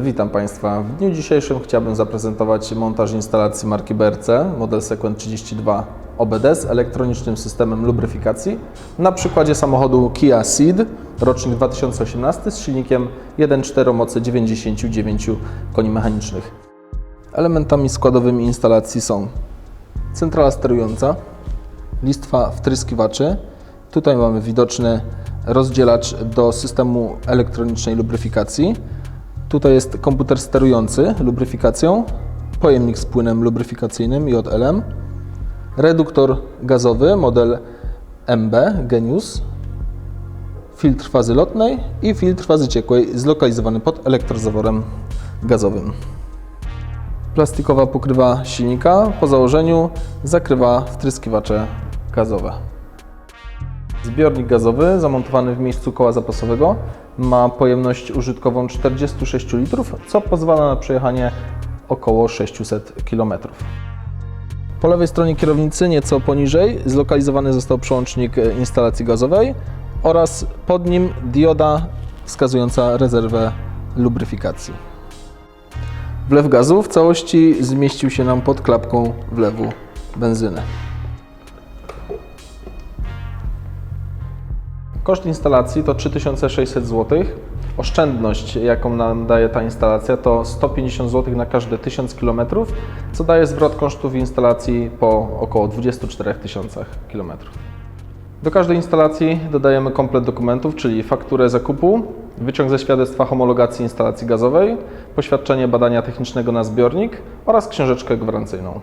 Witam Państwa. W dniu dzisiejszym chciałbym zaprezentować montaż instalacji marki BRC, model Sequent 32 OBD z elektronicznym systemem lubryfikacji na przykładzie samochodu Kia Ceed, rocznik 2018 z silnikiem 1.4 o mocy 99 koni mechanicznych. Elementami składowymi instalacji są centrala sterująca, listwa wtryskiwaczy. Tutaj mamy widoczny rozdzielacz do systemu elektronicznej lubryfikacji. Tutaj jest komputer sterujący lubryfikacją, pojemnik z płynem lubryfikacyjnym JLM, reduktor gazowy model MB Genius, filtr fazy lotnej i filtr fazy ciekłej zlokalizowany pod elektrozaworem gazowym. Plastikowa pokrywa silnika po założeniu zakrywa wtryskiwacze gazowe. Zbiornik gazowy zamontowany w miejscu koła zapasowego ma pojemność użytkową 46 litrów, co pozwala na przejechanie około 600 km. Po lewej stronie kierownicy, nieco poniżej, zlokalizowany został przełącznik instalacji gazowej oraz pod nim dioda wskazująca rezerwę lubryfikacji. Wlew gazu w całości zmieścił się nam pod klapką wlewu benzyny. Koszt instalacji to 3600 zł. Oszczędność, jaką nam daje ta instalacja, to 150 zł na każde 1000 km, co daje zwrot kosztów instalacji po około 24 tysiącach km. Do każdej instalacji dodajemy komplet dokumentów, czyli fakturę zakupu, wyciąg ze świadectwa homologacji instalacji gazowej, poświadczenie badania technicznego na zbiornik oraz książeczkę gwarancyjną.